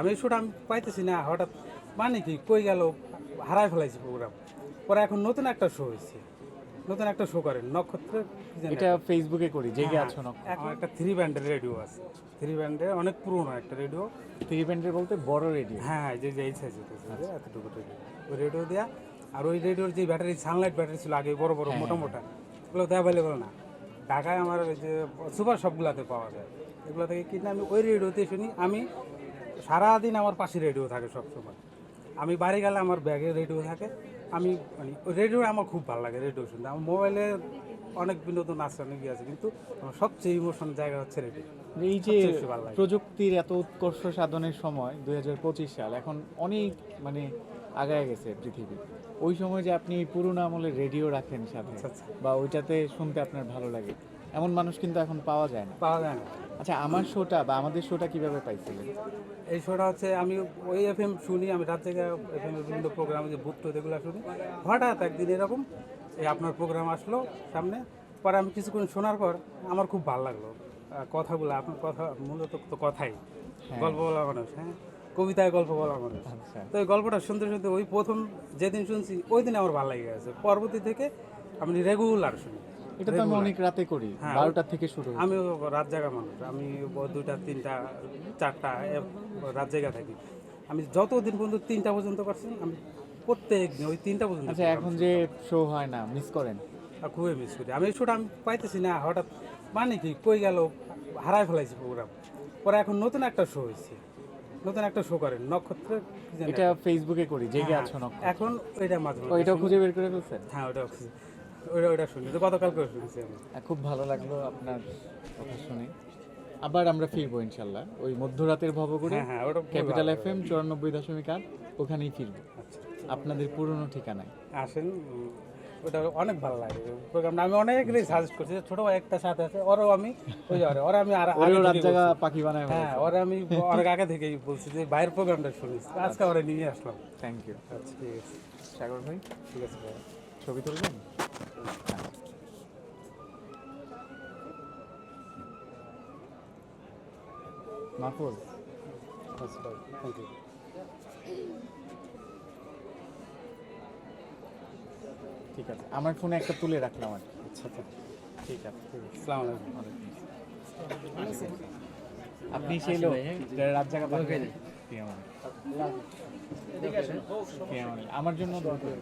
আমি শুট আমি পাইতেছি না হঠাৎ মানে কি কই গেল হারাই ফেলাইছি প্রোগ্রাম পরে এখন নতুন একটা শো হয়েছে নতুন একটা শো করেন নক্ষত্র এটা ফেসবুকে করি জেগে হ্যাঁ, আছো না এখন একটা থ্রি ব্যান্ডের রেডিও আছে। থ্রি ব্যান্ডের অনেক পুরনো একটা রেডিও থ্রি ব্যান্ডের বলতে বড় রেডিও হ্যাঁ যে যে এই সাইজ এতটুকু রেডিও ওই রেডিও দেয়া আর ওই রেডিওর যে ব্যাটারি সানলাইট ব্যাটারি ছিল আগে বড় বড় মোটা মোটা এগুলো তো অ্যাভেলেবল না। ঢাকায় আমার ওই যে সুপার শপগুলোতে পাওয়া যায়। এগুলো থেকে কিনে আমি ওই রেডিওতে শুনি। আমি সারাদিন আমার পাশে রেডিও থাকে সবসময়। আমি বাড়ি গেলে আমার ব্যাগে রেডিও থাকে। আমি মানে রেডিও আমার খুব ভালো লাগে রেডিও শুনতে। আমার মোবাইলে অনেক বিনোদন আছে অনেক ইয়ে আছে কিন্তু আমার সবচেয়ে ইমোশন জায়গা হচ্ছে রেডিও এই যে। প্রযুক্তির এত উৎকর্ষ সাধনের সময় দুই হাজার পঁচিশ সাল এখন অনেক মানে আগায় গেছে পৃথিবী। ওই সময় যে আপনি পুরোনো আমলের রেডিও রাখেন সাথে আচ্ছা। বা ওইটাতে শুনতে আপনার ভালো লাগে এমন মানুষ কিন্তু এখন পাওয়া যায় না। পাওয়া যায় না। আচ্ছা আমার শোটা বা আমাদের শোটা কীভাবে পাইছিলেন? এই শোটা হচ্ছে আমি ওই এফ এম শুনি আমি রাত থেকে এফ এম বিভিন্ন প্রোগ্রাম যে টুথ এগুলো শুনি। হঠাৎ একদিন এরকম এই আপনার প্রোগ্রাম আসলো সামনে পরে আমি কিছুক্ষণ শোনার পর আমার খুব ভালো লাগল। কথাগুলো আপনার কথা মূলত তো কথাই। গল্প বলা মানুষ হ্যাঁ? কবিতায় গল্প বলা মানুষ। আচ্ছা। তো এই গল্পটা শুনতে শুনতে ওই প্রথম যেদিন শুনছি ওই দিন আমার ভালো লেগে গেছে। পরবর্তী থেকে আমি রেগুলার শুনি। এটা তো আমি অনেক রাতে করি হ্যাঁ। বারোটার থেকে শুরু হয়। আমিও রাত জাগা মানুষ আমি দুইটা তিনটা চারটা রাত জায়গা থাকি। আমি যতদিন পর্যন্ত তিনটা পর্যন্ত করছি আমি প্রত্যেক দিন ওই তিনটা পর্যন্ত আচ্ছা এখন যে শো হয় না মিস করেন? খুবই মিস করি। আমি এই শোটা আমি পাইতেছি না হঠাৎ মানে কি কই গেল হারাই ফেলাইছি প্রোগ্রাম পরে এখন নতুন একটা শো হয়েছে। নতুন একটা শো করেন নক্ষত্র এটা ফেসবুকে করি জেগে হ্যাঁ, আছো না এখন ওইটা মাঝে শুনি। খুঁজে বের করে ফেলছেন? হ্যাঁ ওইটা ওইটা ওইটা শুনি। তো গতকাল করে শুনেছি আমি। খুব ভালো লাগল আপনার কথা শুনে। আবার আমরা ফিরবো ইনশাল্লাহ। ওই মধ্যরাতের ভবগুড়ে হ্যাঁ হ্যাঁ ক্যাপিটাল এফ এম চুরানব্বই দশমিক আট ওখানেই ফিরবো। আচ্ছা। আপনাদের পুরনো ঠিকানায়। আসেন ওটা অনেক ভালো লাগে। প্রোগ্রামটা আমি অনেক সাজেস্ট করছি। ছোট ভাই একটা সাথে আছে ওরও আমি ওই যে ওরে- আমি আর রাত জায়গা পাখি বানায় হ্যাঁ ওরে আমি অনেক আগে থেকেই বলছি যে বাইরের প্রোগ্রামটা শুনিস আজকে ওরে নিয়ে আসলাম। থ্যাংক ইউ আচ্ছা ঠিক আছে। সাগর ভাই ঠিক আছে ভাই। ছবি তুলবেন? মাহফুজ আচ্ছা থ্যাংক ইউ ঠিক আছে। আমার ফোনে একটা তুলে রাখলাম আর। আচ্ছা আচ্ছা। ঠিক আছে আসসালামু আলাইকুম। আপনি সেই লোক রাত জায়গা? ঠিক আছে। আমার জন্য দরকার।